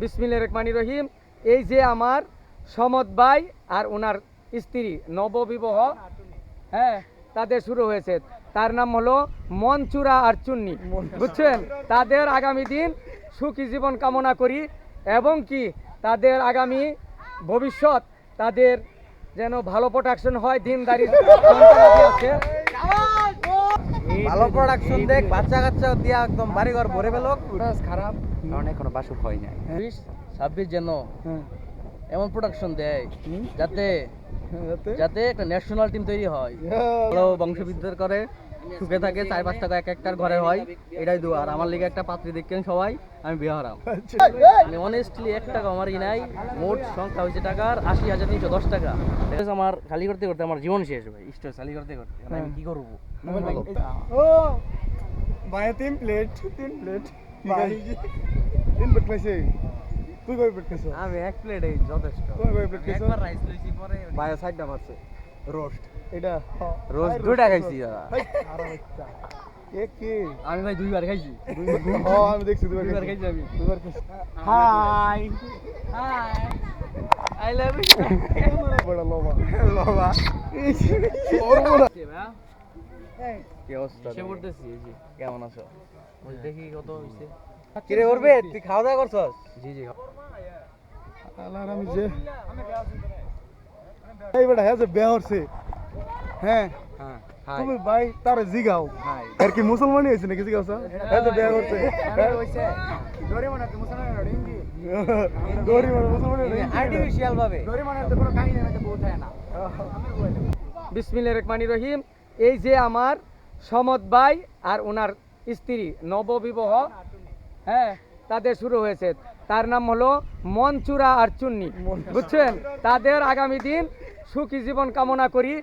বিসমিল্লা রহমানি রহিম। এই যে আমার সমত ভাই আর ওনার স্ত্রী নববিবাহ হ্যাঁ তাদের শুরু হয়েছে। তার নাম হলো মনচুরা আর চুন্নি। বুঝছেন? তাদের আগামী দিন সুখী জীবন কামনা করি এবং কি তাদের আগামী ভবিষ্যৎ তাদের যেন ভালো প্রোটেকশন হয় দিনদারি সন্তানাদি আছে। ভালো প্রোডাকশন দেখ বাচ্চা কাচ্চা দিয়া একদম বাড়ি ঘর ভরে পেল খারাপ। কারণ এখনও বাসুক হয় নাই। বিশ ছাব্বিশ যেন হ্যাঁ। এমন প্রোডাকশন দেয় যাতে যাতে? একটা ন্যাশনাল টিম তৈরি হয়। ভালো বংশবিদ্যার করে। সুখে থাকে চার পাঁচ টাকা এক একটার ঘরে হয় এটাই দু আর আমার লিগে একটা পাত্রী দেখছেন সবাই আমি বিয়ে হারাম আমি অনেস্টলি এক টাকা আমারই নাই মোট সংখ্যা হয়েছে টাকার আশি হাজার তিনশো দশ টাকা। আমার খালি করতে করতে আমার জীবন শেষ ভাই স্টোর খালি করতে করতে। আমি কি করব? ও ভাই তিন প্লেট তিন প্লেট তিন প্লেট খাইছে। তুই কয় প্লেট খাইছ? আমি এক প্লেট এই যথেষ্ট। কয় প্লেট খাইছ? রাইস লইছি পরে বায়ো সাইডটা মারছে। রোস্ট এটা রোজ দুটা খাইছি দাদা। এ আমি ভাই দুইবার খাইছি। আমি দেখছি দুবার দুইবার খাইছি। আমি। দুবার খাইছি। Hi. Hi. I love you. বড় লোবা। বাবা কি অবস্থা সে করতেছি এই যে। কেমন আছো? দেখি কত হইছে। কিরে করবে তুই খাওয়া দাওয়া করছস? জি জি আলার আমি যে এই বেটা হ্যাঁ যে হচ্ছে। হ্যাঁ। হ্যাঁ তুমি ভাই তার জিগাও। আর কি মুসলমানই হয়েছে নাকি জিগাও স্যার হ্যাঁ বিয়া করছে। বিসমিল্লা রহমানি রহিম। এই যে আমার সমদ ভাই আর ওনার স্ত্রী নববিবাহ হ্যাঁ তাদের শুরু হয়েছে। তার নাম হলো মনচুরা আর চুন্নি। বুঝছেন? তাদের আগামী দিন সুখী জীবন কামনা করি।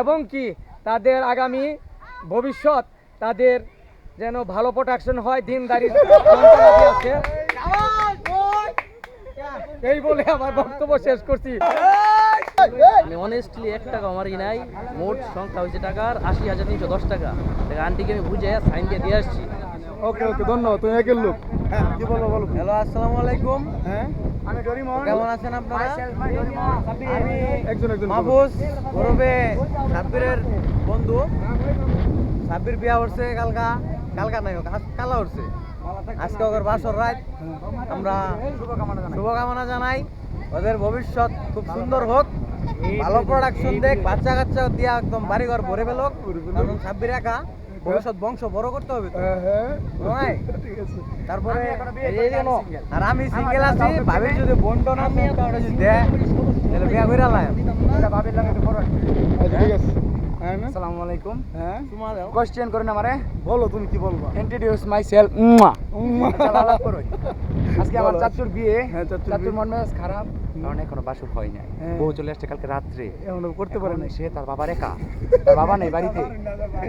এবং কি তাদের আগামী ভবিষ্যৎ তাদের যেন ভালো প্রোটেকশন হয় দিনদারি আছে। এই বলে আমার বক্তব্য শেষ করছি। আমি অনেস্টলি এক টাকা আমারই নাই, মোট সংখ্যা হয়েছে টাকার আশি হাজার তিনশো দশ টাকা। আন্টিকে আমি বুঝে সাইন দিয়ে দিয়ে আসছি। ওকে ওকে ধন্যবাদ তুমি একের লোক। হ্যাঁ কি বলো বলো হ্যালো আসসালামু আলাইকুম। হ্যাঁ আমি ডরিমন কেমন আছেন আপনারা? আমি একজন একজন। মাহফুজ গৌরবে সাব্বিরের বন্ধু। সাব্বির বিয়া হচ্ছে কালকা কালকা নাই কালা হচ্ছে। আজকে ওদের বাসর রাত। আমরা শুভকামনা জানাই। ওদের ভবিষ্যৎ খুব সুন্দর হোক। ভালো প্রোডাকশন দেখ বাচ্চা কাচ্চা দিয়া একদম বাড়িঘর ভরে পেলোক কারণ সাব্বির একা। ভবিষ্যৎ বংশ বড় করতে হবে তো। হ্যাঁ হ্যাঁ। ঠিক আছে। তারপরে এই যে আর আমি সিঙ্গেল আছি ভাবি যদি বন্টন আমি তাহলে যদি দেয় তাহলে বিয়া করে তো আচ্ছা, ঠিক আছে। হ্যাঁ না? আসসালামু আলাইকুম। হ্যাঁ। কোশ্চেন করেন আমারে। বলো তুমি কি বলবা? ইন্ট্রোডিউস মাই সেলফ উম্মা। উম্মা। আজকে আমার চাচুর বিয়ে। হ্যাঁ, চাচুর মন মেজাজ খারাপ। কারণ এখনও বাসুক হয় নাই। হ্যাঁ। বউ চলে আসছে কালকে রাত্রে। এখনও করতে পারে না সে তার বাবার একা। তার বাবা নেই বাড়িতে।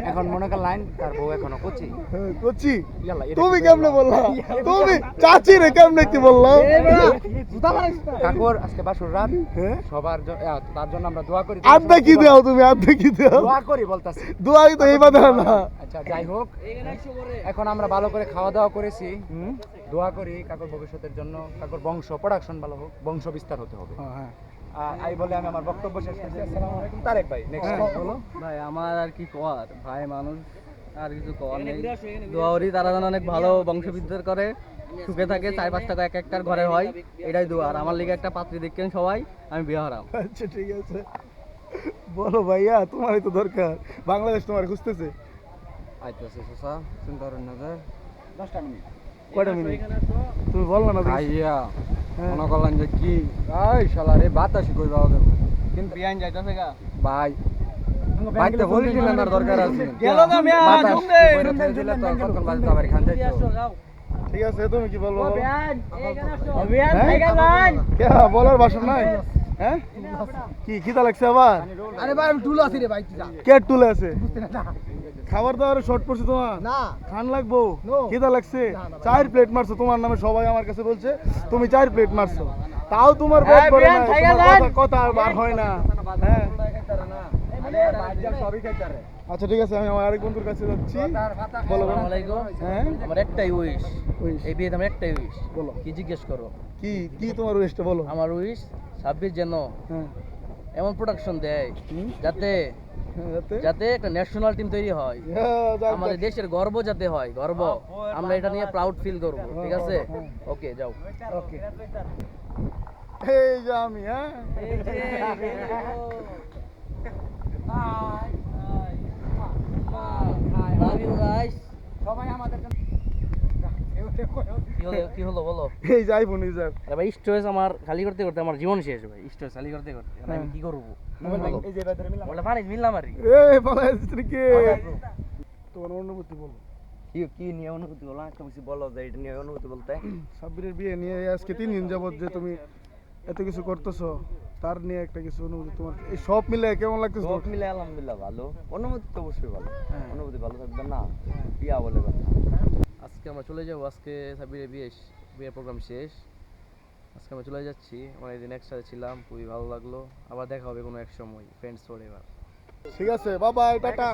এখন মনে কর লাইন তার বউ এখনও কচি। হ্যাঁ, এটা তুমি কেমনে বললা? তুমি চাচি রে কেমনে কি বললা কাকুর আজকে বাসুর রাত। হ্যাঁ। সবার তার জন্য আমরা দোয়া করি। আড্ডা কি দাও তুমি? আড্ডা কি দাও? দোয়া করি বলতাছি। দোয়াই তো এই বাধা না। আচ্ছা যাই হোক। এখন আমরা ভালো করে খাওয়া দাওয়া করেছি। দোয়া করি কাকুর ভবিষ্যতের জন্য কাকুর বংশ প্রোডাকশন ভালো হোক বংশ বিস্তার হতে হবে। হ্যাঁ আহ, বলে আমি আমার বক্তব্য শেষ করছি। আসসালামু আলাইকুম তারেক ভাই নেক্সট হ্যাঁ, বলো। ভাই আমার আর কি কর? ভাই মানুষ আর কিছু কর নেই। দোয়ারি তারা যেন অনেক ভালো বংশবিদ্যার করে সুখে থাকে চার পাঁচ টাকা এক একটার ঘরে হয় এটাই দোয়া। আর আমার লিগে একটা পাত্রী দেখছেন সবাই আমি বিয়ে হারাম। আচ্ছা ঠিক আছে। বলো ভাইয়া তোমারই তো দরকার। বাংলাদেশ তোমার খুঁজতেছে। আইতেছে সুসা। চিন্তা করেন না দশটা মিনিট। কয়টা মিনিট তুমি বললা না দেখি। হ্যাঁ। মনে করলেন যে কি এই শালা রে বাতাসি কই বাবা কিন্তু বিয়ান যাইতেছে গা ভাই বাইতে না না দরকার আছে গেলো না মিয়া, দিলে তো বাজে তো আবার থেকে ঠিক আছে তুমি কি বলব? বিয়ান হ্যাঁ? কে বলার ভাষণ নাই হ্যাঁ কি খিদা লাগছে আবার আরে ভাই আমি টুলো আছি রে ভাই কে টুলে আছে খাবার দাবার শর্ট পড়ছে তোমার না খান লাগবো খিদা লাগছে চার প্লেট মারছো তোমার নামে সবাই আমার কাছে বলছে তুমি চার প্লেট মারছো তাও তোমার হ্যাঁ। কথা- বার হয় না হ্যাঁ আচ্ছা ঠিক আছে আমি আমার আরেক বন্ধুর কাছে যাচ্ছি বলো। হ্যাঁ আমার একটাই উইশ। এই বিয়েতে আমার একটাই উইশ বলো কি জিজ্ঞেস করো কি কি তোমার ওয়েস্টটা বলো আমার উইশ ছাব্বিশ যেন হ্যাঁ এমন প্রোডাকশন দেয় যাতে হ্যাঁ, যাতে যাতে একটা ন্যাশনাল টিম তৈরি হয়। হ্যাঁ, আমাদের দেশের গর্ব যাতে হয় গর্ব। আমরা এটা নিয়ে প্রাউড ফিল করব ঠিক আছে? হ্যাঁ। ওকে যাও। ওকে এই যে আমি হ্যাঁ? সবাই গাইস কি হলো বলো। এই যে আইফোন ইউজার আরে ভাই স্টোরেজ আমার খালি করতে করতে আমার জীবন শেষ ভাই স্টোরেজ খালি করতে করতে। আমি হ্যাঁ। কি করব? এই যে বাইরে মিলাম বলে পানি মিললাম আরে এই পালাই তুমি কে? তোমার অনুভূতি বলো। কি কি নিয়ে অনুভূতি বলো? একটা কিছু বলো যে এটা নিয়ে অনুভূতি বলতে। সাব্বিরের বিয়ে নিয়ে আজকে তিন দিন যাবত যে তুমি এত কিছু করতেছো তার নিয়ে একটা কিছু অনুভূতি তোমার। এই সব মিলে কেমন লাগতেছে সব মিলে আলহামদুলিল্লাহ ভালো। অনুভূতি তো অবশ্যই ভালো। হ্যাঁ। অনুভূতি ভালো থাকবে না। বিয়া বলে কথা। আজকে আমরা চলে যাব আজকে সাবিরের বিয়ে বিয়ের প্রোগ্রাম শেষ। আজকে আমরা চলে যাচ্ছি আমরা এদিন একসাথে ছিলাম খুবই ভালো লাগল। আবার দেখা হবে কোনো এক সময় ফ্রেন্ডস ফোর এবার। ঠিক আছে বাবা টাটা।